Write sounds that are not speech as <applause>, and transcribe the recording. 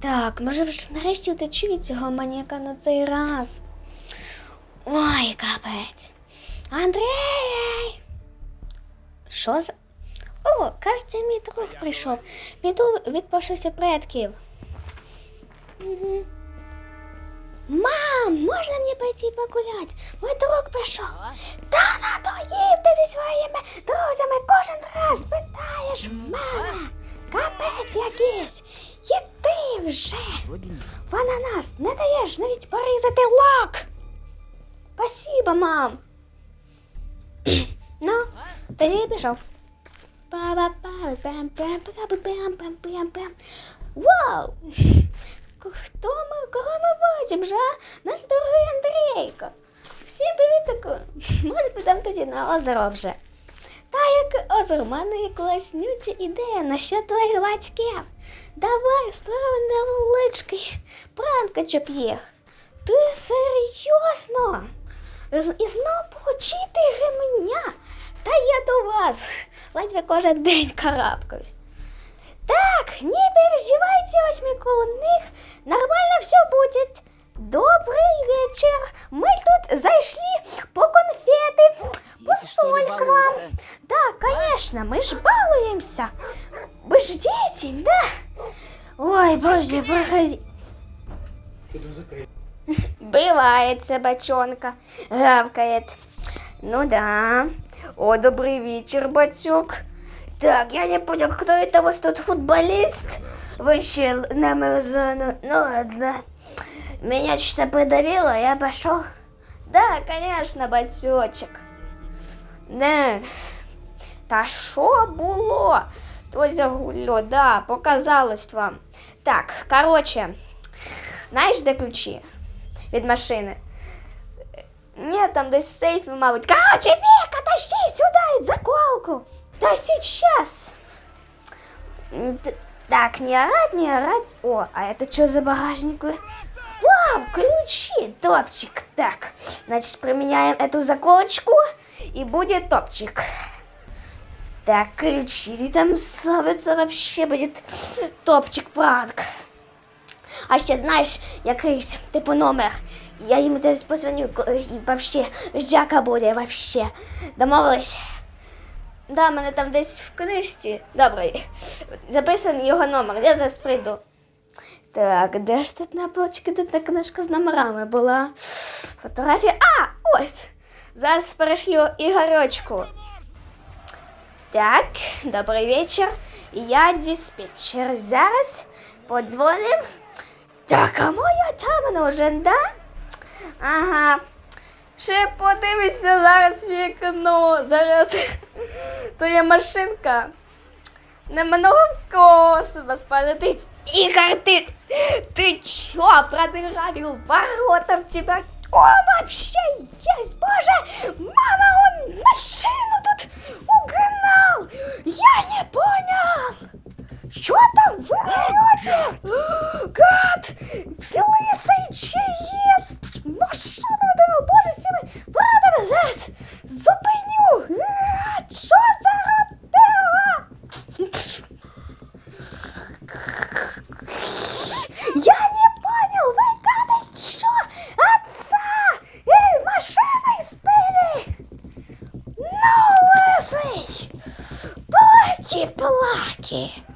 Так, може вже нарешті втечу від цього маніяка на цей раз. Ой, капець. Андрій! Що за. О, кажеться, мій друг прийшов. Піду відпошуся предків. Угу. Мам, можна мені пойти погулять? Мой друг прийшов. Та надоїв ти зі своїми друзями кожен раз питаєш мене. Капець якийсь. Іди вже. В ананас не даєш навіть порізати лак. Спасибо, мам. ну, тоді я пішов. Вау! Хто ми, кого ми бачимо вже? Наш дорогий Андрійко. Всім привітику. Може, підемо тоді на озеро вже. Та як озеро, в мене класнюча ідея насчет твоїх батьків. Давай створимо невеличкий пранк, їх. Ти серйозно? І знову получити ремня. Та я до вас. Ледве кожен день карабкаюсь. Так, не переживайте, восьмиколоних, нормально все будет. Конечно, мы ж балуемся. Вы ж дети, да? Ой, боже, проходи. Бывает собачонка, гавкает. Ну да. О, добрый вечер, батюк. Так, я не понял, кто это у вас тут футболист? Вышел на мою зону. Ну ладно. Меня что-то придавило, я пошел. Да, конечно, батючек. Да. Та що було? То загуло, да, показалось вам. Так, короче, знаєш, де ключі від машини? Ні, там десь в сейфі, мабуть. Короче, Вика, тащи сюда заколку. Да сейчас. М, т- Так, не орать, не орать. О, а это что за багажник? Вау, ключи, топчик. Так, значит, применяем эту заколочку, и будет топчик. Так, ключи, и там ставится вообще будет топчик пранк. А ще знаєш, якийсь типу номер. Я йому теж позвоню і вообще жака буде вообще. Домовились? Да, мене там десь в книжці. Добре, записаний його номер, я зараз прийду. Так, де ж тут на полочці де та книжка з номерами була? Фотографія. А, ось! Зараз перешлю Ігорочку. Так, добрий вечір. Я диспетчер. Зараз подзвоним. Так, а моя там нужен, да? Ага. Ще подивися зараз в вікно. Зараз то є машинка. Немного в космос полетить. Игорь, ты, ты чё, продырявил ворота в тебя? О, вообще есть, боже! Мама, он машину понял? Я не понял! Что там вы орете? <gasps> Гад! care.